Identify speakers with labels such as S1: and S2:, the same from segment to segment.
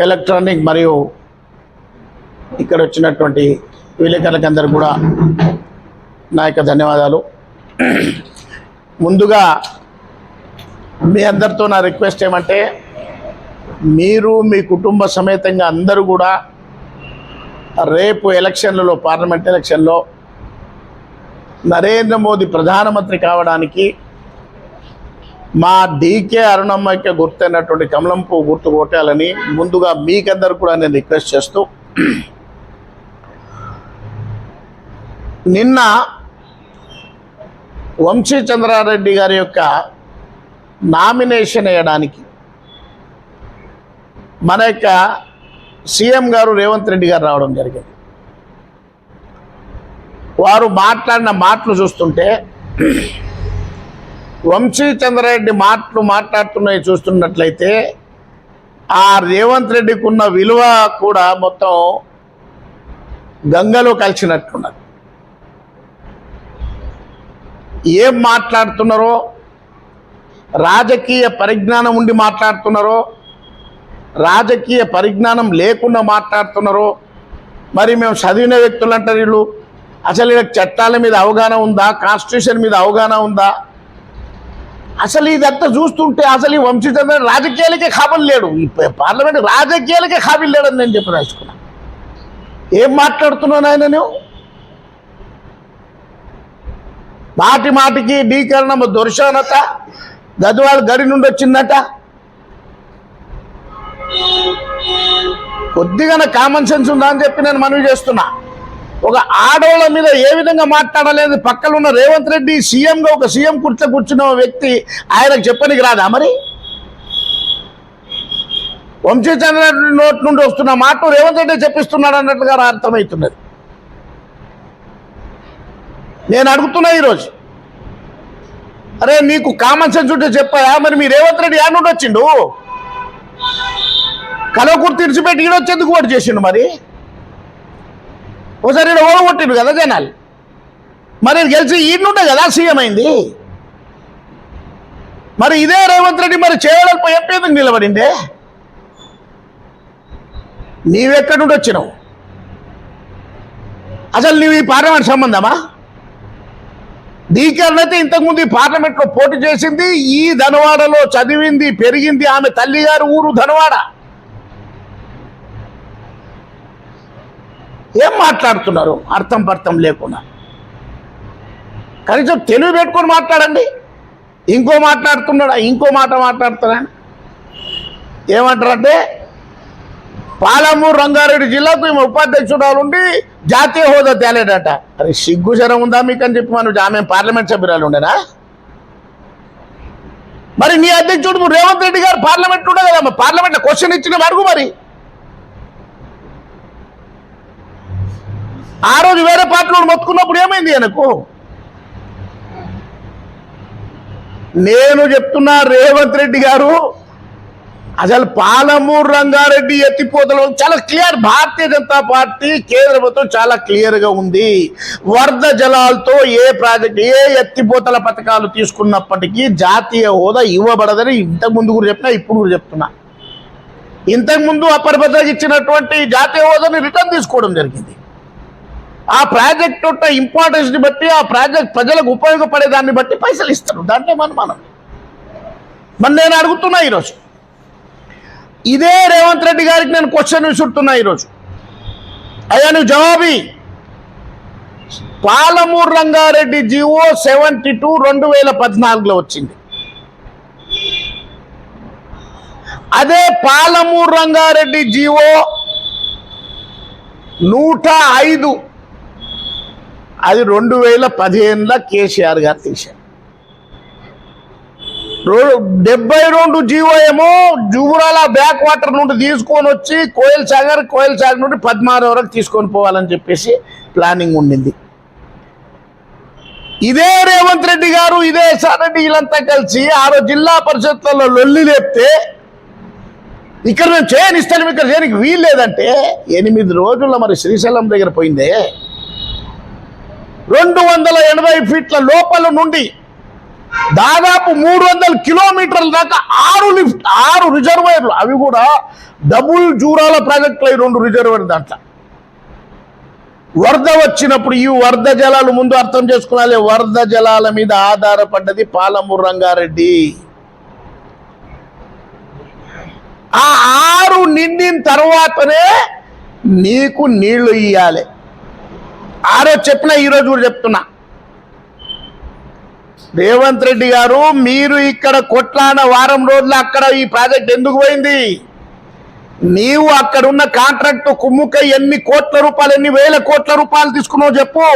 S1: Electronic మరియు ఇక్కడ వచ్చినటువంటి విలేకరులకు అందరూ కూడా నా యొక్క ధన్యవాదాలు. ముందుగా మీ అందరితో నా రిక్వెస్ట్ ఏమంటే మీరు మీ కుటుంబ సమేతంగా అందరూ కూడా రేపు ఎలక్షన్లలో పార్లమెంట్ ఎలక్షన్లో నరేంద్ర మోదీ ప్రధానమంత్రి కావడానికి మా డీకే అరుణమ్మకి గుర్తైనటువంటి కమలం పువ్వు గుర్తు కొట్టాలని ముందుగా మీకందరు కూడా నేను రిక్వెస్ట్ చేస్తూ నిన్న వంశీ చంద్రారెడ్డి గారి యొక్క నామినేషన్ వేయడానికి మన యొక్క సీఎం గారు రేవంత్ రెడ్డి గారు రావడం జరిగింది. వారు మాట్లాడిన మాటలు చూస్తుంటే వంశీ చంద్రారెడ్డి మాటలు మాట్లాడుతున్నాయి చూస్తున్నట్లయితే ఆ రేవంత్ రెడ్డికి ఉన్న విలువ కూడా మొత్తం గంగలో కలిసినట్టున్నది. ఏం మాట్లాడుతున్నారో రాజకీయ పరిజ్ఞానం ఉండి మాట్లాడుతున్నారో రాజకీయ పరిజ్ఞానం లేకుండా మాట్లాడుతున్నారో మరి మేము చదివిన వ్యక్తులు అంటారు వీళ్ళు అసలు వీళ్ళకి చట్టాల మీద అవగాహన ఉందా కాన్స్టిట్యూషన్ మీద అవగాహన ఉందా? అసలు ఇదంతా చూస్తుంటే అసలు ఈ వంశీచంద్ర రాజకీయాలకే కాబుల్ లేడు. ఈ పార్లమెంట్ రాజకీయాలకే కాబుల్ లేడని నేను చెప్పదలుచుకున్నా ఏం మాట్లాడుతున్నాను ఆయన నువ్వు? మాటి మాటికి డీకరణ దొరసానట గద్వాల గడి నుండి వచ్చిందట. కొద్దిగా కామన్ సెన్స్ ఉందా అని చెప్పి నేను మనవి చేస్తున్నా. ఒక ఆడోళ్ళ మీద ఏ విధంగా మాట్లాడలేదు. పక్కన ఉన్న రేవంత్ రెడ్డి సీఎంగా ఒక సీఎం కుర్చీ కూర్చున్న వ్యక్తి ఆయనకు చెప్పనికి రాదా మరి? వంశీ చంద్రరెడ్డి నోట్ నుండి వస్తున్న మాట రేవంత్ రెడ్డి చెప్పిస్తున్నాడు అన్నట్టుగా అర్థమవుతున్నది. నేను అడుగుతున్నా ఈరోజు. అరే మీకు కామన్ సెన్స్ ఉంటే చెప్పాయా మరి మీ రేవంత్ రెడ్డి యాడ్ నుండి వచ్చిండు? కలవకూరు తీర్చిపెట్టి ఈడొచ్చేందుకు ఓటు చేసిండు మరి? ఒకసారి ఈడ ఓడగొట్టిండు కదా జనాలు. మరి గెలిచి ఈయనుండే కదా సీఎం అయింది. మరి ఇదే రేవంత్ రెడ్డి మరి చేయడానికి ఎంపీ ఎందుకు నిలబడిందే నీవెక్కడి నుండి వచ్చినావు? అసలు నీవు ఈ పార్లమెంట్ సంబంధమా? డీకేర్ అయితే ఇంతకుముందు ఈ పార్లమెంట్లో పోటీ చేసింది ఈ ధనవాడలో చదివింది పెరిగింది ఆమె తల్లిగారు ఊరు ధనవాడ. ఏం మాట్లాడుతున్నారు? అర్థం పర్థం లేకుండా. కనీసం తెలివి పెట్టుకొని మాట్లాడండి. ఇంకో మాట్లాడుతున్నాడా? ఇంకో మాట మాట్లాడుతున్నా ఏమంటారంటే పాలమూరు రంగారెడ్డి జిల్లాకు ఈమె ఉపాధ్యక్షురాలు ఉండి జాతీయ హోదా తేలేడట అరే సిగ్గుశరం ఉందా మీకు అని చెప్పి మనం ఆమె పార్లమెంట్ సభ్యురాలు ఉండేనా? మరి నీ అధ్యక్షుడు రేవంత్ రెడ్డి గారు పార్లమెంట్ ఉండదు? కదా పార్లమెంట్ క్వశ్చన్ ఇచ్చిన అడుగు మరి. ఆ రోజు వేరే పార్టీలో మొత్తుకున్నప్పుడు ఏమైంది ఆయనకు? నేను చెప్తున్నా రేవంత్ రెడ్డి గారు అసలు పాలమూరు రంగారెడ్డి ఎత్తిపోతలు చాలా క్లియర్ భారతీయ జనతా పార్టీ కేంద్ర ప్రభుత్వం చాలా క్లియర్గా ఉంది. వరద జలాలతో ఏ ప్రాజెక్ట్ ఏ ఎత్తిపోతల పథకాలు తీసుకున్నప్పటికీ జాతీయ హోదా ఇవ్వబడదని ఇంతకు ముందు కూడా చెప్పినా ఇప్పుడు కూడా చెప్తున్నా. ఇంతకు ముందు అప్పటి భద్రకి ఇచ్చినటువంటి జాతీయ హోదాని రిటర్న్ తీసుకోవడం జరిగింది. ఆ ప్రాజెక్ట్ యొక్క ఇంపార్టెన్స్ని బట్టి ఆ ప్రాజెక్ట్ ప్రజలకు ఉపయోగపడే దాన్ని బట్టి పైసలు ఇస్తారు. దాంట్లో మనం మనం. మరి నేను అడుగుతున్నా ఈరోజు. ఇదే రేవంత్ రెడ్డి గారికి నేను క్వశ్చన్ విసురుతున్నా ఈరోజు. అయ్యా నువ్వు జవాబి Palamuru Rangareddy G O seventy two రెండు వేల పద్నాలుగులో వచ్చింది. అదే పాలమూరు రంగారెడ్డి జివో నూట ఐదు అది రెండు వేల పదిహేనులో కేసీఆర్ గారు తీశారు. డెబ్బై రెండు జీవో ఏమో జుగురాల బ్యాక్ వాటర్ నుండి తీసుకొని వచ్చి కోయల్ సాగర్ కోయల్ సాగర్ నుండి పద్మారు వరకు తీసుకొని పోవాలని చెప్పేసి ప్లానింగ్ ఉండింది. ఇదే రేవంత్ రెడ్డి గారు ఇదే రెడ్డి వీళ్ళంతా కలిసి ఆరో జిల్లా పరిషత్లలో లొల్లి లేపితే ఇక్కడ మేము చేయనిస్తాను ఇక్కడ చేయడానికి వీలు లేదంటే ఎనిమిది రోజుల్లో మరి శ్రీశైలం దగ్గర పోయిందే. రెండు వందల ఎనభై ఫీట్ల లోపల నుండి దాదాపు మూడు వందల కిలోమీటర్ల దాకా ఆరు లిఫ్ట్ ఆరు రిజర్వాయర్లు. అవి కూడా డబుల్ జూరాల ప్రాజెక్టులు ఈ రెండు రిజర్వాయర్ దాంట్లో. వరద వచ్చినప్పుడు ఈ వరద జలాలు ముందు అర్థం చేసుకోవాలి వరద జలాల మీద ఆధారపడ్డది పాలమూరు రంగారెడ్డి. ఆ ఆరు నిండిన తర్వాతనే నీకు నీళ్ళు ఇయ్యాలి. ఆరో చెప్పిన ఈరోజు కూడా చెప్తున్నా. రేవంత్ రెడ్డి గారు మీరు ఇక్కడ కొట్లాడిన వారం రోజులు అక్కడ ఈ ప్రాజెక్ట్ ఎందుకు పోయింది? నీవు అక్కడున్న కాంట్రాక్ట్ కుమ్ముక ఎన్ని కోట్ల రూపాయలు ఎన్ని వేల కోట్ల రూపాయలు తీసుకున్నావు చెప్పు.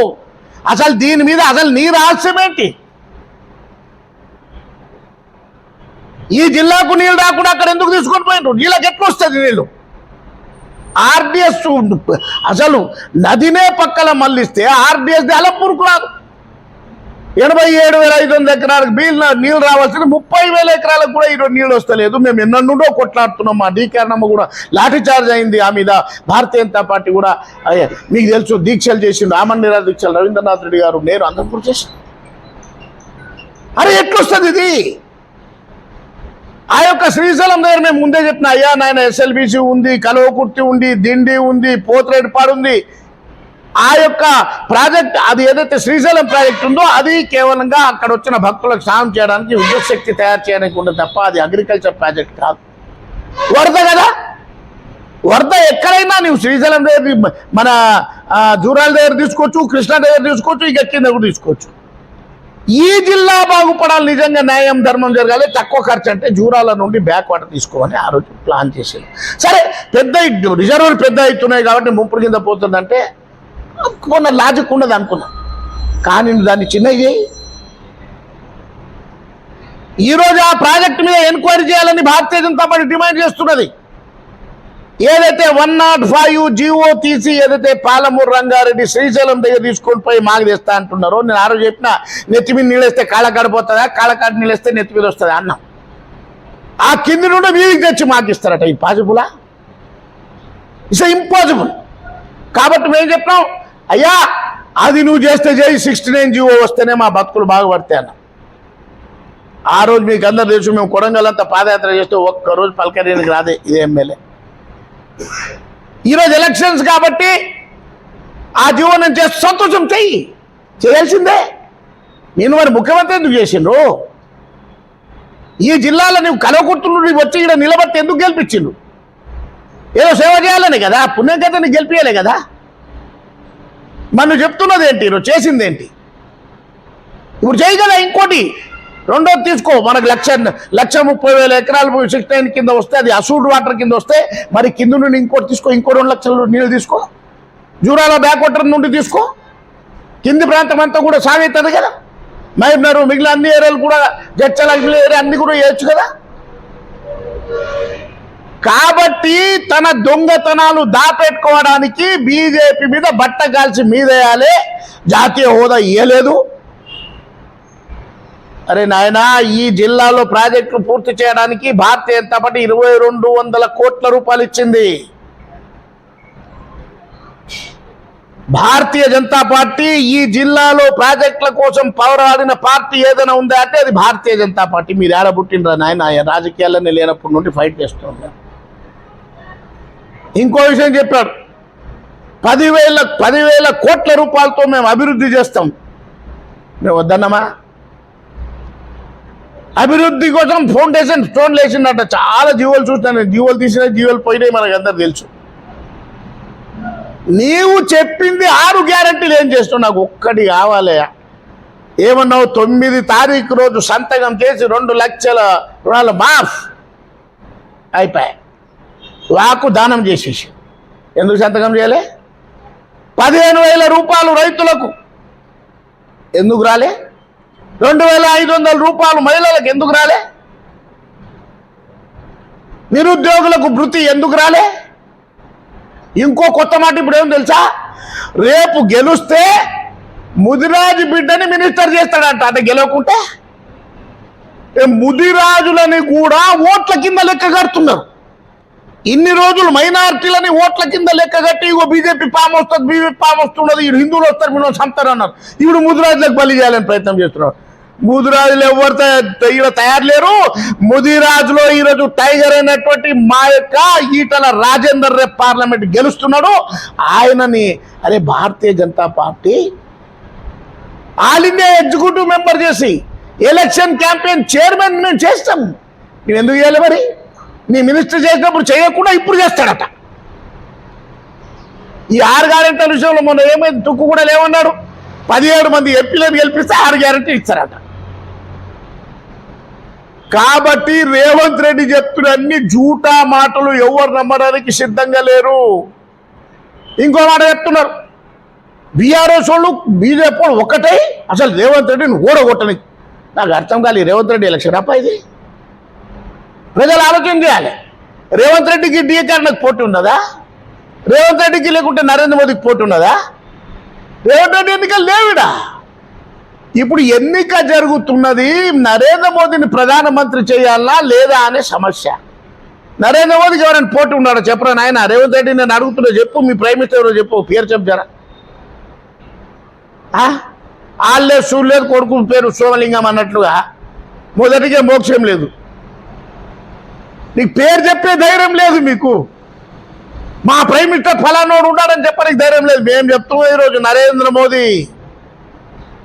S1: అసలు దీని మీద అసలు నీ రహస్యం ఏంటి? ఈ జిల్లాకు నీళ్ళు రాకుండా అక్కడ ఎందుకు తీసుకొని పోయినారు? నీళ్ళకి ఎట్లా వస్తుంది నీళ్ళు? ఆర్డిఎస్ అసలు నదినే పక్కన మళ్ళిస్తే ఆర్డిఎస్ అలంపూర్కు రాదు ఎనభై ఏడు వేల ఐదు వందల ఎకరాలకు నీళ్ళు నీళ్ళు రావాల్సింది ముప్పై వేల ఎకరాలకు కూడా ఈరోజు నీళ్ళు వస్తలేదు. మేము ఎన్నెన్నో కొట్లాడుతున్నాం. మా డీకారణమ్మ కూడా లాఠీ చార్జ్ అయింది ఆ మీద. భారతీయ జనతా పార్టీ కూడా మీకు తెలుసు దీక్షలు చేసిండు ఆమన్ దీక్షలు రవీంద్రనాథ్ రెడ్డి గారు. నేను అందరూ చేసి అరే ఎట్లొస్తుంది ఇది? ఆ యొక్క శ్రీశైలం దగ్గర మేము ముందే చెప్పిన అయ్యా నాయన ఎస్ఎల్బిసి ఉంది కలవకుర్తి ఉంది దిండి ఉంది పోతిరెడ్డిపాడు ఉంది. ఆ యొక్క ప్రాజెక్ట్ అది ఏదైతే శ్రీశైలం ప్రాజెక్ట్ ఉందో అది కేవలంగా అక్కడ వచ్చిన భక్తులకు సాయం చేయడానికి విద్యుత్ శక్తి తయారు చేయడానికి ఉండదు తప్ప అది అగ్రికల్చర్ ప్రాజెక్ట్ కాదు. వరద కదా? వరద ఎక్కడైనా నువ్వు శ్రీశైలం దగ్గర మన జూరాల దగ్గర తీసుకోవచ్చు కృష్ణా దగ్గర తీసుకోవచ్చు ఇక కింద కూడా తీసుకోవచ్చు. ఈ జిల్లా బాగుపడాలి నిజంగా న్యాయం ధర్మం జరగాలి. తక్కువ ఖర్చు అంటే జూరాల నుండి బ్యాక్ వాటర్ తీసుకోమని ఆ రోజు ప్లాన్ చేసేది. సరే పెద్ద రిజర్వులు పెద్ద అవుతున్నాయి కాబట్టి ముంపుడు కింద పోతుందంటే కొన్న లాజిక్ ఉండదు అనుకున్నా. కానీ దాన్ని చిన్న చేయి. ఈరోజు ఆ ప్రాజెక్టు మీద ఎంక్వైరీ చేయాలని భారతీయ జనతా పార్టీ డిమాండ్ చేస్తున్నది. ఏదైతే వన్ నాట్ ఫైవ్ జీవో తీసి ఏదైతే పాలమూరు రంగారెడ్డి శ్రీశైలం దగ్గర తీసుకొని పోయి మాకు తెస్తా అంటున్నారో నేను ఆ రోజు చెప్పిన నెత్తి మీద నీళ్ళేస్తే కాళ్ళకాడ పోతుందా? కాళ్ళకాడ నీళ్ళేస్తే నెత్తి మీద వస్తుందా? అన్నాం. ఆ కింది నుండి మీదికి తెచ్చి మాకు ఇస్తారట ఈ పాసిబులా? ఇట్స్ ఇంపాసిబుల్ కాబట్టి మేము చెప్పినాం అయ్యా అది నువ్వు చేస్తే చేయి సిక్స్టీ నైన్ జీవో వస్తేనే మా బతుకులు బాగుపడతాయి అన్న. ఆ రోజు మీకు అందరు తెలుసు మేము కొడంగల్ అంతా పాదయాత్ర చేస్తే ఒక్కరోజు పలకరీనికి రాదే ఇది ఎమ్మెల్యే. ఈరోజు ఎలక్షన్స్ కాబట్టి ఆ జీవో నేను సంతోషం చెయ్యి. చేయాల్సిందే. నేను మరి ముఖ్యమంత్రి ఎందుకు చేసిండ్రు? ఈ జిల్లాలో నువ్వు కలవకుర్తులు వచ్చి ఇక్కడ నిలబడితే ఎందుకు గెలిపించిండు ఏదో సేవ చేయాలనే కదా పుణ్యం కదా నీకు కదా? మనం చెప్తున్నది ఏంటి నువ్వు చేసింది ఏంటి? ఇప్పుడు చేయగల ఇంకోటి. రెండోది తీసుకో. మనకు లక్ష లక్ష ముప్పై వేల ఎకరాలు సిక్స్ నైన్ కింద వస్తే అది అసూడ్ వాటర్ కింద వస్తే మరి కింద నుండి ఇంకోటి తీసుకో. ఇంకో రెండు లక్షలు నీళ్ళు తీసుకో. జూరాల బ్యాక్ వాటర్ నుండి తీసుకో. కింది ప్రాంతం అంతా కూడా సాగుతుంది కదా. మైనరు మిగిలిన అన్ని ఏరియాలు కూడా జడ్చల ఏరియా అన్ని కూడా వేయచ్చు కదా. కాబట్టి తన దొంగతనాలు దాపెట్టుకోవడానికి బీజేపీ మీద బట్ట కాల్చి మీదేయాలి. జాతీయ హోదా ఇయ్యలేదు. అరే నాయనా ఈ జిల్లాలో ప్రాజెక్టులు పూర్తి చేయడానికి భారతీయ జనతా పార్టీ ఇరవై రెండు వందల కోట్ల రూపాయలు ఇచ్చింది? భారతీయ జనతా పార్టీ ఈ జిల్లాలో ప్రాజెక్టుల కోసం పౌరాడిన పార్టీ ఏదైనా ఉందా అంటే అది భారతీయ జనతా పార్టీ. మీరు ఏడ పుట్టినరా నాయన? రాజకీయాల్లోనే లేనప్పటి నుండి ఫైట్ చేస్తున్నారు ఇంకో విషయం చెప్పాడు. పదివేల పదివేల కోట్ల రూపాయలతో మేము అభివృద్ధి చేస్తాం. మేము వద్దన్నమా? అభివృద్ధి కోసం ఫౌండేషన్ స్టోన్ వేసిందట చాలా జీవోలు చూసినాను. జీవోలు తీసిన జీవోలు పోయినాయి మనకు అందరు తెలుసు. నీవు చెప్పింది ఆరు గ్యారంటీలు ఏం చేస్తావు నాకు ఒక్కటి కావాలి. ఏమన్నావు? తొమ్మిది తారీఖు రోజు సంతకం చేసి రెండు లక్షల రుణాలు మాఫ్. అయిపోయాయి. వాకు దానం చేసేసి. ఎందుకు సంతకం చేయలే? పదిహేను వేల రూపాయలు రైతులకు. ఎందుకు రాలే? రెండు వేల ఐదు వందల రూపాయలు మహిళలకు ఎందుకు రాలే? నిరుద్యోగులకు భృతి ఎందుకు రాలే? ఇంకో కొత్త మాట ఇప్పుడు ఏం తెలుసా? రేపు గెలుస్తే ముదిరాజు బిడ్డని మినిస్టర్ చేస్తాడంట. అంటే గెలవకుంటే? ముదిరాజులని కూడా ఓట్ల కింద లెక్క కడుతున్నారు. ఇన్ని రోజులు మైనార్టీలని ఓట్ల కింద లెక్క కట్టి ఇగో బీజేపీ పాము వస్తుంది బీజేపీ పాము వస్తున్నది హిందువులు వస్తారు మీరు చంపుతారు అన్నారు. ఇప్పుడు ముదిరాజులకు బలి చేయాలని ప్రయత్నం చేస్తున్నారు. ముదిరాజులు ఎవరు ఈయన ఈడ తయారు లేరు ముదిరాజులో ఈరోజు టైగర్ అయినటువంటి మా యొక్క ఈటల రాజేందర్ రేపు పార్లమెంట్ గెలుస్తున్నాడు. ఆయనని అరే Bharatiya Janata party all India executive member చేసి ఎలక్షన్ క్యాంపెయిన్ చైర్మన్ మేము చేస్తాం. నువ్వు ఎందుకు చేయాలి మరి? నీ మినిస్టర్ చేసినప్పుడు చేయకుండా ఇప్పుడు చేస్తాడట. ఈ ఆరు గ్యారెంటీల విషయంలో మొన్న ఏమైంది? తుక్కు కూడా లేవన్నాడు. పదిహేడు మంది ఎంపీలను గెలిపిస్తే ఆరు గ్యారెంటీ ఇస్తారట. కాబట్టి రేవంత్ రెడ్డి చెప్తున్న అన్ని జూటా మాటలు ఎవరు నమ్మడానికి సిద్ధంగా లేరు. ఇంకో మాట చెప్తున్నారు. బీఆర్ఎస్ వాళ్ళు బీజేపీ వాళ్ళు ఒకటై అసలు రేవంత్ రెడ్డిని ఓడగొట్టని. నాకు అర్థం కాలి రేవంత్ రెడ్డి ఎలక్షన్ అప్ప ఇది? ప్రజలు ఆలోచన చేయాలి. రేవంత్ రెడ్డికి డీకారణకు పోటీ ఉన్నదా? రేవంత్ రెడ్డికి లేకుంటే నరేంద్ర మోదీకి పోటీ ఉన్నదా? రేవంత్ రెడ్డి ఎన్నికలు లేవిడా? ఇప్పుడు ఎన్నిక జరుగుతున్నది నరేంద్ర మోదీని ప్రధానమంత్రి చేయాలా లేదా అనే సమస్య. నరేంద్ర మోదీకి ఎవరైనా పోటీ ఉన్నాడో చెప్పరా నాయన? రేవంత్ రెడ్డి నేను అడుగుతున్నా చెప్పు మీ ప్రైమ్ మినిస్టర్ ఎవరో చెప్పు పేరు చెప్తారా? వాళ్ళే సూర్లేదు కొడుకు పేరు సోమలింగం అన్నట్లుగా. మొదటిగా మోక్షం లేదు. నీకు పేరు చెప్పే ధైర్యం లేదు మీకు. మా ప్రైమ్ మినిస్టర్ ఫలానోడు ఉన్నాడని చెప్పడానికి ధైర్యం లేదు. మేము చెప్తున్నాం ఈరోజు నరేంద్ర మోదీ.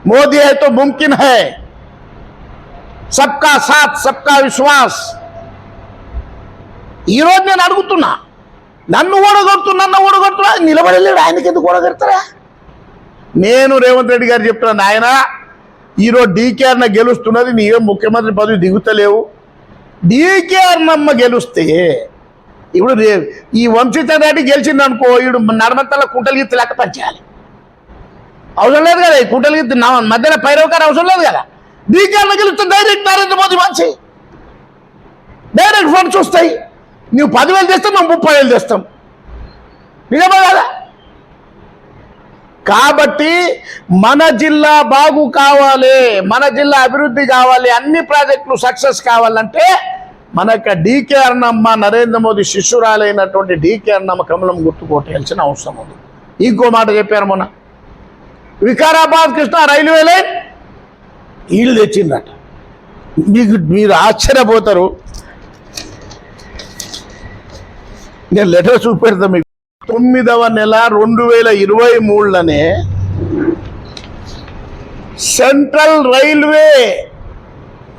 S1: మోదీ है तो मुमकिन है सबका साथ सबका విశ్వాస్ ఈరోజు నేను అడుగుతున్నా నన్ను ఓడగొడుతు నన్ను ఓడగొడుతున్నా నిలబడలేడు ఆయనకి ఎందుకు ఓడగొడతారా నేను రేవంత్ రెడ్డి గారు చెప్తున్నాను ఆయన ఈరోజు డీకేఆర్న గెలుస్తున్నది నీవేం ముఖ్యమంత్రి పదవి దిగుతలేవు డీకేఆర్నమ్మ గెలుస్తే ఇప్పుడు రే- ఈ వంశీత రెడ్డి గెలిచింది అనుకో ఈడు నడమంతల కుంటలు గీత లెక్క పంచేయాలి అవసరం లేదు కదా ఈ కుంటలు నా మధ్యన పైరవకారు అవసరం లేదు కదా? డీకేఆర్న గెలిస్తే డైరెక్ట్ నరేంద్ర మోదీ మంచి. డైరెక్ట్ ఫండ్స్ వస్తాయి. నువ్వు పదివేలు తెస్తాం మేము ముప్పై వేలు తెస్తాం. నిజమే కదా? కాబట్టి మన జిల్లా బాగు కావాలి మన జిల్లా అభివృద్ధి కావాలి అన్ని ప్రాజెక్టులు సక్సెస్ కావాలంటే మన యొక్క డీకే అన్నమ్మ నరేంద్ర మోదీ శిష్యురాలైనటువంటి డీకే అన్నమ్మ కమలం గుర్తుకోటేయాల్సిన అవసరం ఉంది. ఇంకో మాట చెప్పారు మొన్న. వికారాబాద్ కృష్ణా రైల్వే లైన్ వీళ్ళు తెచ్చిందట మీకు మీరు ఆశ్చర్యపోతారు. నేను లెటర్ చూపెడతా మీకు. తొమ్మిదవ నెల రెండు వేల ఇరవై మూడులోనే central railway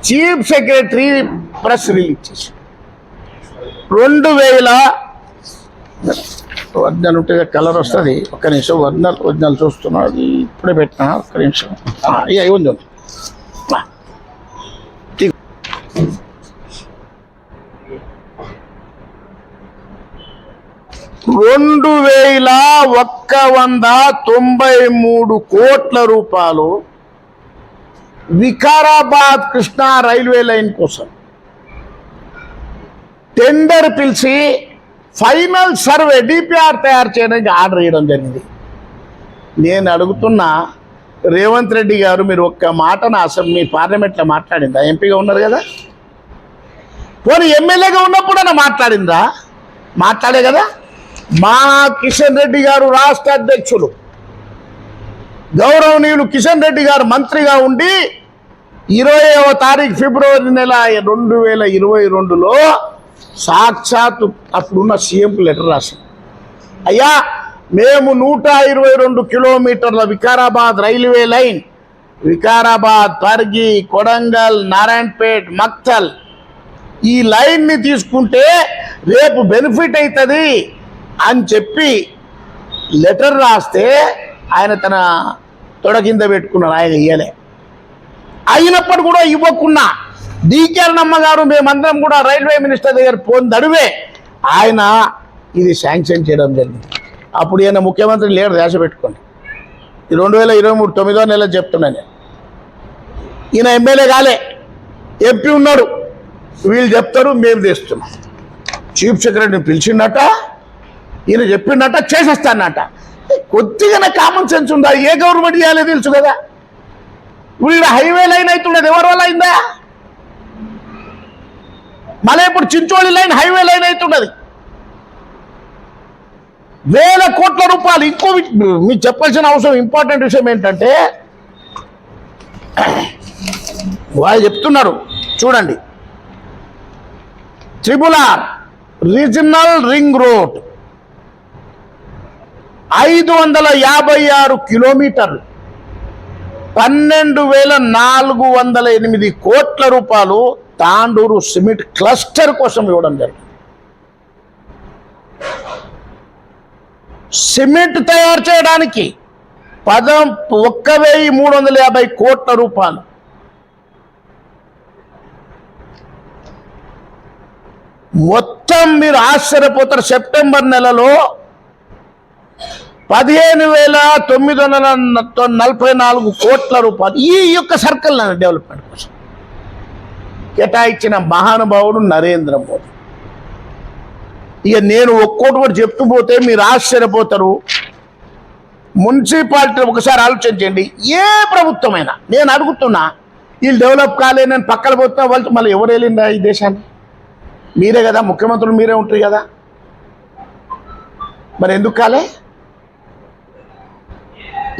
S1: chief secretary press release చేసి రెండు వేల ఒరిజినల్ ఉంటే కలర్ వస్తుంది. ఒక్క నిమిషం ఒరిజినల్ ఒరిజినల్ చూస్తున్నా అది ఇప్పుడే పెట్టినా ఒక్క నిమిషం. ఇక ఉంది ఉంది. రెండు వేల ఒక్క వంద తొంభై మూడు కోట్ల రూపాయలు వికారాబాద్ కృష్ణా రైల్వే లైన్ కోసం. టెండర్ పిలిచి final survey D P R తయారు చేయడానికి ఆర్డర్ చేయడం జరిగింది. నేను అడుగుతున్నా రేవంత్ రెడ్డి గారు మీరు ఒక్క మాటను అసలు మీ పార్లమెంట్లో మాట్లాడిందా? ఎంపీగా ఉన్నారు కదా? పోనీ ఎమ్మెల్యేగా ఉన్నప్పుడైనా మాట్లాడిందా? మాట్లాడే కదా? మా కిషన్ రెడ్డి గారు రాష్ట్ర అధ్యక్షులు. గౌరవనీయులు కిషన్ రెడ్డి గారు మంత్రిగా ఉండి ఇరవైవ తారీఖు ఫిబ్రవరి నెల రెండు వేల ఇరవై రెండులో సాక్షాత్తు అప్పుడున్న సీఎంకు లెటర్ రాశారు అయ్యా మేము నూట ఇరవై రెండు కిలోమీటర్ల వికారాబాద్ రైల్వే లైన్ వికారాబాద్ తర్గి కొడంగల్ నారాయణపేట్ మక్తల్ ఈ లైన్ని తీసుకుంటే రేపు బెనిఫిట్ అవుతుంది అని చెప్పి లెటర్ రాస్తే ఆయన తన తొడ కింద పెట్టుకున్నాడు ఆయన ఇయ్యలే. అయినప్పుడు కూడా ఇవ్వకున్నా డీకేరనమ్మ గారు మేమందరం కూడా రైల్వే మినిస్టర్ దగ్గర పొందడువే ఆయన ఇది శాంక్షన్ చేయడం జరిగింది. అప్పుడు ఈయన ముఖ్యమంత్రి లేడు దేశ పెట్టుకోండి. ఈ రెండు వేల ఇరవై మూడు తొమ్మిదో నెల చెప్తున్నాను నేను. ఈయన ఎమ్మెల్యే కాలే. ఎంపీ ఉన్నాడు. వీళ్ళు చెప్తారు మేము తెస్తున్నాం చీఫ్ సెక్రటరీని పిలిచిండట ఈయన చెప్పిండట చేసేస్తానట. కొద్దిగానే కామన్ సెన్స్ ఉందా? ఏ గవర్నమెంట్ చేయాలో తెలుసు కదా. ఇప్పుడు ఈడ హైవే లైన్ అవుతున్నది ఎవరి వల్ల అయిందా? మళ్ళీ ఇప్పుడు చించోళి లైన్ హైవే లైన్ అవుతున్నది. వేల కోట్ల రూపాయలు. ఇంకో వి- మీకు చెప్పాల్సిన అవసరం ఇంపార్టెంట్ విషయం ఏంటంటే వాళ్ళు చెప్తున్నారు. చూడండి. Triple R regional ring road. ఐదు వందల యాభై ఆరు కిలోమీటర్లు. పన్నెండు వేల నాలుగు వందల ఎనిమిది కోట్ల రూపాయలు తాండూరు సిమెంట్ క్లస్టర్ కోసం ఇవ్వడం జరిగింది. సిమెంట్ తయారు చేయడానికి పదం ఒక్క వెయ్యి మూడు వందల యాభై కోట్ల రూపాయలు. మొత్తం మీరు ఆశ్చర్యపోతారు. సెప్టెంబర్ నెలలో పదిహేను వేల తొమ్మిది వందల నలభై నాలుగు కోట్ల రూపాయలు. ఈ యొక్క సర్కిల్ డెవలప్మెంట్ కోసం. కేటాయించిన మహానుభావుడు నరేంద్ర మోదీ. ఇక నేను ఒక్కోటి కూడా చెప్తూ పోతే మీరు ఆశ్చర్యపోతారు. మున్సిపాలిటీ ఒకసారి ఆలోచించండి ఏ ప్రభుత్వమైనా నేను అడుగుతున్నా వీళ్ళు డెవలప్ కాలే నేను పక్కన పోతున్నా వాళ్ళతో మళ్ళీ ఎవరు వెళ్ళిందా ఈ దేశాన్ని మీరే కదా ముఖ్యమంత్రులు మీరే ఉంటారు కదా. మరి ఎందుకు కాలే?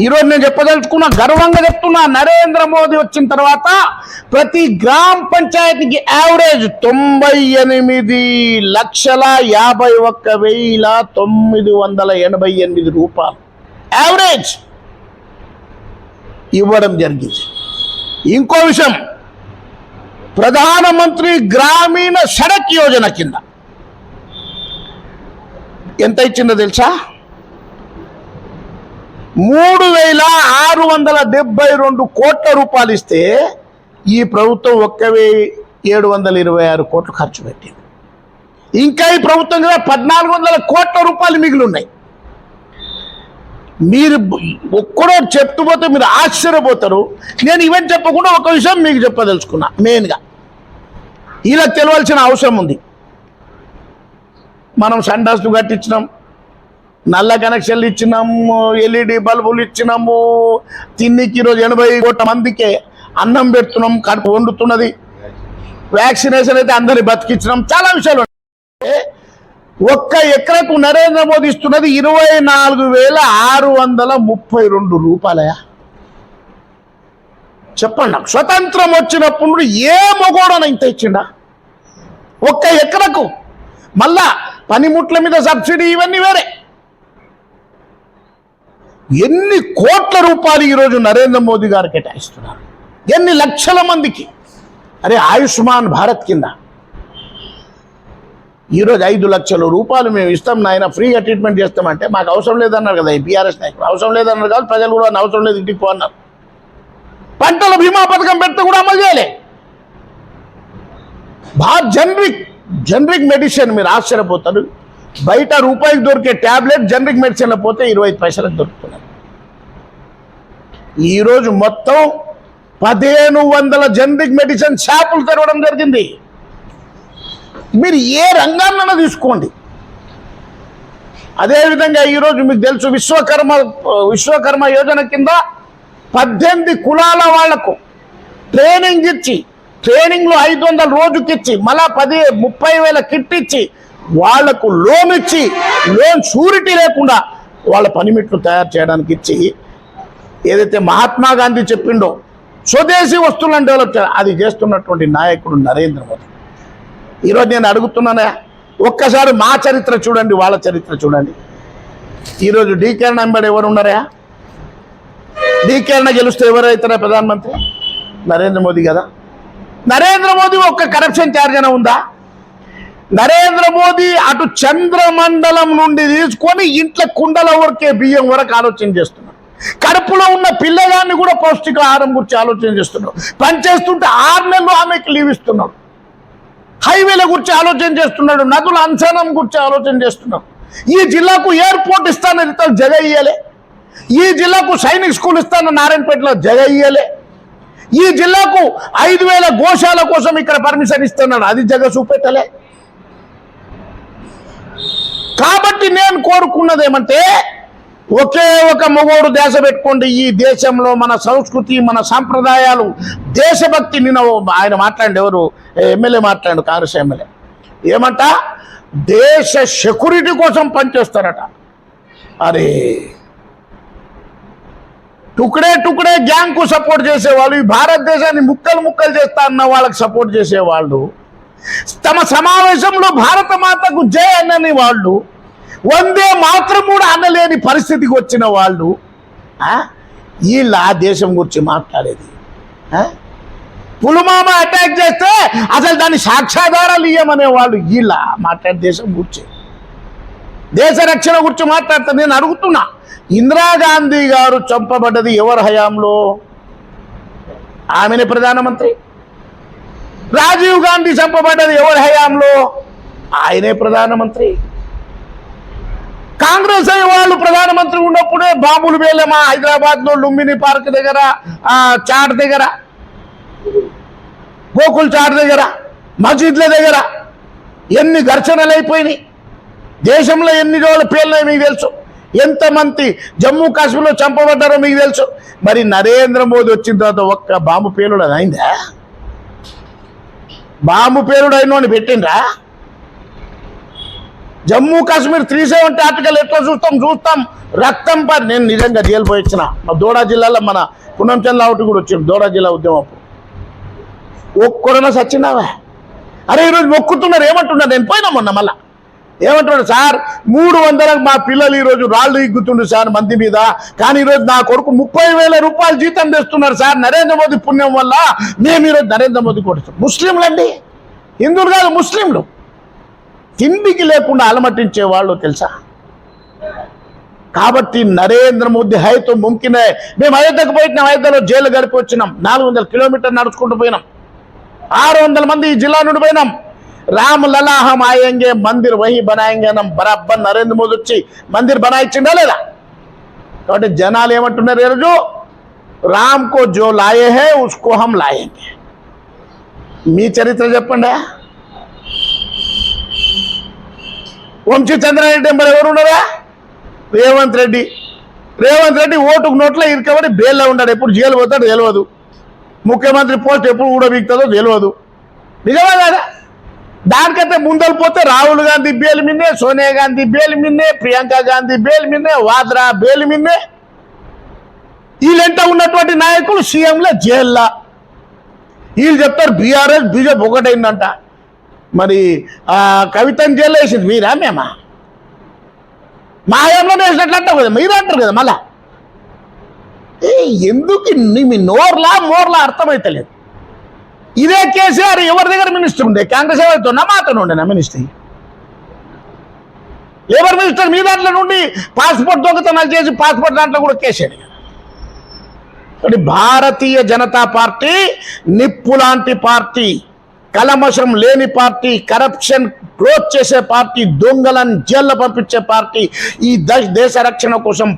S1: ఈరోజు నేను చెప్పదలుచుకున్నా గర్వంగా చెప్తున్నా నరేంద్ర మోదీ వచ్చిన తర్వాత ప్రతి గ్రామ పంచాయతీకి యావరేజ్ తొంభై ఎనిమిది లక్షల యాభై ఒక్క వెయ్యిల తొమ్మిది వందల ఎనభై ఎనిమిది రూపాయలు. యావరేజ్ ఇవ్వడం జరిగింది. ఇంకో విషయం ప్రధానమంత్రి గ్రామీణ సడక్ యోజన కింద. ఎంత ఇచ్చిందో తెలుసా? మూడు వేల ఆరు వందల డెబ్బై రెండు కోట్ల రూపాయలు ఇస్తే ఈ ప్రభుత్వం ఒక్క ఏడు వందల ఇరవై ఆరు కోట్లు ఖర్చు పెట్టింది. ఇంకా ఈ ప్రభుత్వం కదా పద్నాలుగు వందల కోట్ల రూపాయలు మిగిలి ఉన్నాయి మీరు ఒక్కడో చెప్తూ పోతే మీరు ఆశ్చర్యపోతారు. నేను ఇవన్నీ చెప్పకుండా ఒక విషయం మీకు చెప్పదలుచుకున్నా మెయిన్గా. ఇలా తెలవాల్సిన అవసరం ఉంది. మనం సండాసులు కట్టించినాం నల్ల కనెక్షన్లు ఇచ్చినాము ఎల్ఈడి బల్బులు ఇచ్చినాము. తిన్నికి ఈరోజు ఎనభై కోట్ల మందికే అన్నం పెడుతున్నాం కడుపు వండుతున్నది. వ్యాక్సినేషన్ అయితే అందరిని బతికించినాం చాలా విషయాలు ఒక్క ఎకరకు నరేంద్ర మోదీ ఇస్తున్నది ఇరవై నాలుగు వేల ఆరు వందల ముప్పై రెండు రూపాయలయా చెప్పండి నాకు స్వతంత్రం వచ్చినప్పుడు ఏ మొగోడన ఇంత ఇచ్చిండా? ఒక్క ఎకరకు. మళ్ళా పనిముట్ల మీద సబ్సిడీ ఇవన్నీ వేరే. ఎన్ని కోట్ల రూపాయలు ఈరోజు నరేంద్ర మోదీ గారు కేటాయిస్తున్నారు? ఎన్ని లక్షల మందికి? అరే ఆయుష్మాన్ భారత్ కింద. ఈరోజు ఐదు లక్షల రూపాయలు మేము ఇస్తాం నాయన ఫ్రీగా ట్రీట్మెంట్ చేస్తామంటే మాకు అవసరం లేదన్నారు కదా ఈ బీఆర్ఎస్ నాయకులు. అవసరం లేదన్నారు కాదు ప్రజలు కూడా అవసరం లేదు ఇంటికి పోన్నారు పంటల బీమా పథకం పెడితే కూడా అమలు చేయలే. బా జనరిక్ జనరిక్ మెడిసిన్ మీరు ఆశ్చర్యపోతారు. బయట రూపాయికి దొరికే ట్యాబ్లెట్ జనరిక్ మెడిసిన్లో పోతే ఇరవై పైసలకు దొరుకుతున్నాయి. ఈరోజు మొత్తం పదిహేను వందల జనరిక్ మెడిసిన్ షాపులు తెరవడం జరిగింది. మీరు ఏ రంగాన్నైనా తీసుకోండి. అదేవిధంగా ఈరోజు మీకు తెలుసు విశ్వకర్మ విశ్వకర్మ యోజన కింద పద్దెనిమిది కులాల వాళ్ళకు ట్రైనింగ్ ఇచ్చి ట్రైనింగ్లో ఐదు వందల రోజుకిచ్చి మళ్ళా పది ముప్పై వేల కిట్ ఇచ్చి వాళ్ళకు లోన్ ఇచ్చి లోన్ షూరిటీ లేకుండా వాళ్ళ పనిమిట్లు తయారు చేయడానికి ఇచ్చి ఏదైతే మహాత్మా గాంధీ చెప్పిండో స్వదేశీ వస్తువులను డెవలప్ చేయాలి. అది చేస్తున్నటువంటి నాయకుడు నరేంద్ర మోదీ. ఈరోజు నేను అడుగుతున్నానే ఒక్కసారి మా చరిత్ర చూడండి వాళ్ళ చరిత్ర చూడండి. ఈరోజు డీకేరణ అంబేడ్ ఎవరు ఉన్నారా? డీకేరణ గెలిస్తే ఎవరైతారా ప్రధానమంత్రి? నరేంద్ర మోదీ కదా. నరేంద్ర మోదీ ఒక్క కరప్షన్ ఛార్జ్ అయినా ఉందా? నరేంద్ర మోదీ అటు చంద్రమండలం నుండి తీసుకొని ఇంట్లో కుండల వరకే బియ్యం వరకు ఆలోచన చేస్తున్నాడు కడుపులో ఉన్న పిల్లగాన్ని కూడా పౌష్టికాహారం గురించి ఆలోచన చేస్తున్నాడు పనిచేస్తుంటే ఆరు నెలలు ఆమెకి లీవ్ ఇస్తున్నాడు హైవేల గురించి ఆలోచన చేస్తున్నాడు నదుల అంచనం గురించి ఆలోచన చేస్తున్నాడు ఈ జిల్లాకు ఎయిర్పోర్ట్ ఇస్తానని ఇతను జగ ఇయ్యలే. ఈ జిల్లాకు సైనిక్ స్కూల్ ఇస్తాను నారాయణపేటలో జగ ఇయ్యలే. ఈ జిల్లాకు ఐదు వేల గోశాల కోసం ఇక్కడ పర్మిషన్ ఇస్తున్నాడు. అది జగ చూపెట్టలే. కాబట్టి నేను కోరుకున్నది ఏమంటే ఒకే ఒక మగోడు దేశ పెట్టుకోండి. ఈ దేశంలో మన సంస్కృతి మన సాంప్రదాయాలు దేశభక్తి నిన్న ఆయన మాట్లాడి ఎవరు? ఎమ్మెల్యే మాట్లాడు కాంగ్రెస్ ఎమ్మెల్యే. ఏమంట? దేశ సెక్యూరిటీ కోసం పనిచేస్తారట. అరే టుకుడే టుకడే గ్యాంగ్కు సపోర్ట్ చేసేవాళ్ళు ఈ భారతదేశాన్ని ముక్కలు ముక్కలు చేస్తా అన్న వాళ్ళకి సపోర్ట్ చేసేవాళ్ళు తమ సమావేశంలో భారత మాతకు జై అన్నని వాళ్ళు వందే మాత్రం కూడా అనలేని పరిస్థితికి వచ్చిన వాళ్ళు వీళ్ళు ఆ దేశం గురించి మాట్లాడేది. పులుమామ అటాక్ చేస్తే అసలు దాని సాక్ష్యాధారాలు ఇయ్యమనే వాళ్ళు వీళ్ళ మాట్లాడే దేశం గురించి. దేశ రక్షణ గురించి మాట్లాడతా నేను అడుగుతున్నా ఇందిరాగాంధీ గారు చంపబడ్డది ఎవరి హయాంలో? ఆమెనే ప్రధానమంత్రి. రాజీవ్ గాంధీ చంపబడ్డది ఎవరి హయాంలో? ఆయనే ప్రధానమంత్రి. కాంగ్రెస్ అయ్యే వాళ్ళు ప్రధానమంత్రి ఉన్నప్పుడే బాంబులు వేలమా? హైదరాబాద్లో లుంబిని పార్క్ దగ్గర చాట్ దగ్గర గోకుల్ చాట్ దగ్గర మసీద్ల దగ్గర ఎన్ని ఘర్షణలు అయిపోయినాయి? దేశంలో ఎన్ని రోజుల పేర్లు మీకు తెలుసు? ఎంతమంది జమ్మూ కాశ్మీర్లో చంపబడ్డారో మీకు తెలుసు? మరి నరేంద్ర మోదీ వచ్చిన తర్వాత ఒక్క బాంబు పేలుడు అది అయిందా? బాంబు పేలుడు అయినోని పెట్టిండ్రా? Jammu Kashmir three seventy article ఎట్లా చూస్తాం? చూస్తాం. రక్తం పని నేను నిజంగా జైలు పోయి మా దోడా జిల్లాలో మన పున్నంచల్ ఒకటి కూడా వచ్చింది దోడా జిల్లా ఉద్యమం. అప్పుడు సచ్చినావా? అరే ఈరోజు మొక్కుతున్నారు ఏమంటున్నారు? నేను పోయినా మొన్న మళ్ళా. ఏమంటున్నాడు? సార్ మూడు వందలకు మా పిల్లలు ఈరోజు రాళ్ళు ఇగ్గుతుండ్రు సార్ మంది మీద. కానీ ఈరోజు నా కొడుకు ముప్పై వేల రూపాయలు జీతం తెస్తున్నారు సార్ నరేంద్ర మోదీ పుణ్యం వల్ల. మేము ఈరోజు నరేంద్ర మోదీ కొడుతాం ముస్లింలు అండి హిందువులు కాదు ముస్లింలు. తిండికి లేకుండా అలమటించే వాళ్ళు తెలుసా? కాబట్టి నరేంద్ర మోదీ హైతో ముంకినే మేము అయోధ్యకు పోయినాం అయోధ్యలో జైలు గడిపి వచ్చినాం నాలుగు వందల కిలోమీటర్ నడుచుకుంటూ పోయినాం ఆరు వందల మంది ఈ జిల్లా నుండి పోయినాం. రామ్ లలా హమ్ మందిర్ వహి బనాయంగే అనం బరాబర్ నరేంద్ర మోదీ వచ్చి మందిర్ బనాయించిందా లేదా? కాబట్టి జనాలు ఏమంటున్నారు ఈరోజు? రామ్ కో జో లాయే హే ఉస్కో హం లాయంగే. మీ చరిత్ర చెప్పండి? వంశీ చంద్రారెడ్డి మరి ఎవరు ఉన్నారా రేవంత్ రెడ్డి. రేవంత్ రెడ్డి ఓటుకు నోట్లో ఇరుకబడి బెయిల్లో ఉన్నాడు. ఎప్పుడు జైలు పోతాడు తెలియదు ముఖ్యమంత్రి పోస్ట్ ఎప్పుడు కూడా వీక్తుందో తెలియదు నిజమే కదా? దానికంటే ముందలు పోతే రాహుల్ గాంధీ బెయిల్ మిన్నే సోనియా గాంధీ బెయిల్ మిన్నే ప్రియాంక గాంధీ బెయిల్ మిన్నే వాద్రా బెయిల్ మిన్నే. వీళ్ళెంట ఉన్నటువంటి నాయకులు సీఎంల జైల్లో వీళ్ళు చెప్తారు బీఆర్ఎస్ బీజేపీ ఒకటైందంట. మరి ఆ కవితను జైల్లో వేసింది. మీరా మేమా? మా ఏమన్నా వేసినట్లు అంటావు కదా మీరు అంటారు కదా మళ్ళా. ఏ ఎందుకు మీ నోర్లా మోర్లా అర్థమైతలేదు? ఇదే కేసీఆర్ ఎవరి దగ్గర మినిస్టర్ ఉండే? కాంగ్రెస్ ఎవరితో? మాతో ఉండేనా మినిస్టర్. Labour minister? మీ దాంట్లో నుండి పాస్పోర్ట్ దొంగతనాలు చేసి పాస్పోర్ట్ దాంట్లో కూడా కేసాడు భారతీయ జనతా పార్టీ నిప్పు లాంటి పార్టీ. కలమషం లేని పార్టీ కరప్షన్ గ్రోత్ చేసే పార్టీ దొంగలను జైల్లో పంపించే పార్టీ ఈ దేశ రక్షణ కోసం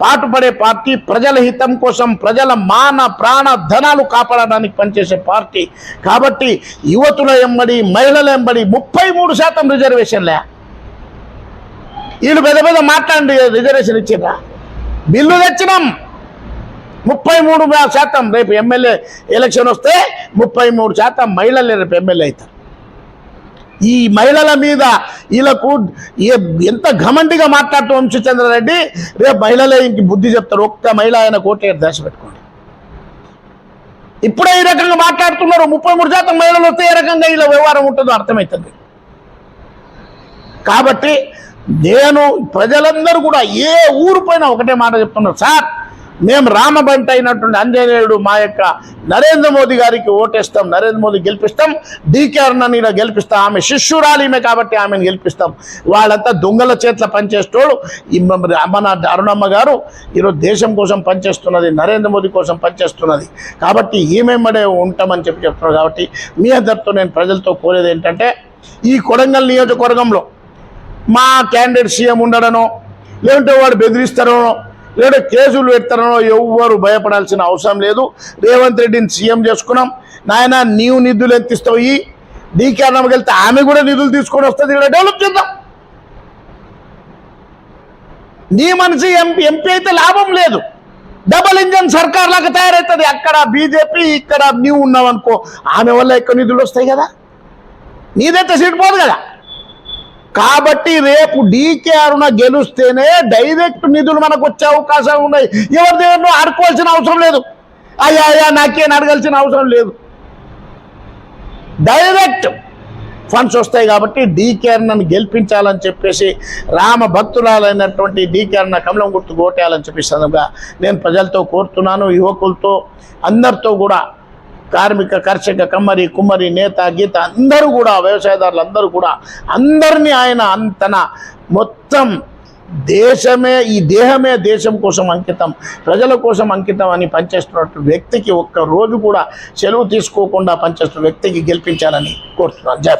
S1: పాటుపడే పార్టీ ప్రజల హితం కోసం ప్రజల మాన ప్రాణ ధనాలు కాపాడడానికి పనిచేసే పార్టీ. కాబట్టి యువతుల ఎంబడి మహిళల ఎంబడి ముప్పై మూడు శాతం రిజర్వేషన్లే. వీళ్ళు పెద్ద పెద్ద మాట్లాడి రిజర్వేషన్ ఇచ్చిరా బిల్లు తెచ్చినాం. ముప్పై మూడు శాతం రేపు ఎమ్మెల్యే ఎలక్షన్ వస్తే ముప్పై మూడు శాతం మహిళలే రేపు ఎమ్మెల్యే అవుతారు. ఈ మహిళల మీద వీళ్ళకు ఎంత ఘమండిగా మాట్లాడుతూ వంశీచంద్రారెడ్డి రేపు మహిళలే ఇంక బుద్ధి చెప్తారు. ఒక్క మహిళ ఆయన కోటేరు దశ పెట్టుకోండి. ఇప్పుడే ఈ రకంగా మాట్లాడుతున్నారు. ముప్పై మూడు శాతం మహిళలు వస్తే ఏ రకంగా వీళ్ళ వ్యవహారం ఉంటుందో అర్థమవుతుంది. కాబట్టి నేను ప్రజలందరూ కూడా ఏ ఊరు పైన ఒకటే మాట చెప్తున్నారు సార్ మేము రామబంట అయినటువంటి అంజనేయుడు మా యొక్క నరేంద్ర మోదీ గారికి ఓటేస్తాం నరేంద్ర మోదీ గెలిపిస్తాం డీకే అరుణని గెలిపిస్తాం ఆమె శిష్యురాలిమే కాబట్టి ఆమెను గెలిపిస్తాం. వాళ్ళంతా దొంగల చేతుల పనిచేస్తాడు మన అరుణమ్మ గారు ఈరోజు దేశం కోసం పనిచేస్తున్నది నరేంద్ర మోదీ కోసం పనిచేస్తున్నది. కాబట్టి ఈమెమ్మడే ఉంటామని చెప్పి చెప్తున్నారు కాబట్టి మీ అందరితో నేను ప్రజలతో కోరేది ఏంటంటే ఈ కొడంగల్ నియోజకవర్గంలో మా క్యాండిడేట్ సీఎం ఉండడనో లేదంటే వాడు బెదిరిస్తారనో లేదంటే కేసులు పెడతారనో ఎవ్వరు భయపడాల్సిన అవసరం లేదు. రేవంత్ రెడ్డిని సీఎం చేసుకున్నాం. నాయన నీవు నిధులు ఎంత ఇస్తావు? డీకే అన్నమ్మకి వెళ్తే ఆమె కూడా నిధులు తీసుకొని వస్తుంది ఇక్కడ డెవలప్ చేద్దాం. నీ మనిషి ఎంపీ ఎంపీ అయితే లాభం లేదు. డబల్ ఇంజన్ సర్కార్ లాగా తయారవుతుంది అక్కడ బీజేపీ ఇక్కడ నీవు ఉన్నావు అనుకో ఆమె వల్ల ఎక్కువ నిధులు వస్తాయి కదా. నీదైతే సీట్ పోదు కదా. కాబట్టి రేపు డీకే అరుణ గెలుస్తేనే డైరెక్ట్ నిధులు మనకు వచ్చే అవకాశాలు ఉన్నాయి. ఎవరి దగ్గర ఆడుకోవాల్సిన అవసరం లేదు. అయ్యా అయ్యా నాకేం అడగాల్సిన అవసరం లేదు. డైరెక్ట్ ఫండ్స్ వస్తాయి కాబట్టి డీకే అరుణను గెలిపించాలని చెప్పేసి రామ భక్తురాలైనటువంటి డీకే అరుణ కమలం గుర్తు కోటేయాలని చెప్పేసి సందర్భంగా నేను ప్రజలతో కోరుతున్నాను. యువకులతో అందరితో కూడా కార్మిక కర్షక కమ్మరి కుమ్మరి నేత గీత అందరూ కూడా వ్యవసాయదారులు అందరూ కూడా అందరినీ ఆయన అంతన మొత్తం దేశమే ఈ దేహమే దేశం కోసం అంకితం ప్రజల కోసం అంకితం అని పనిచేస్తున్నటువంటి వ్యక్తికి ఒక్క రోజు కూడా సెలవు తీసుకోకుండా పనిచేస్తున్న వ్యక్తికి గెలిపించాలని కోరుతున్నాను. జై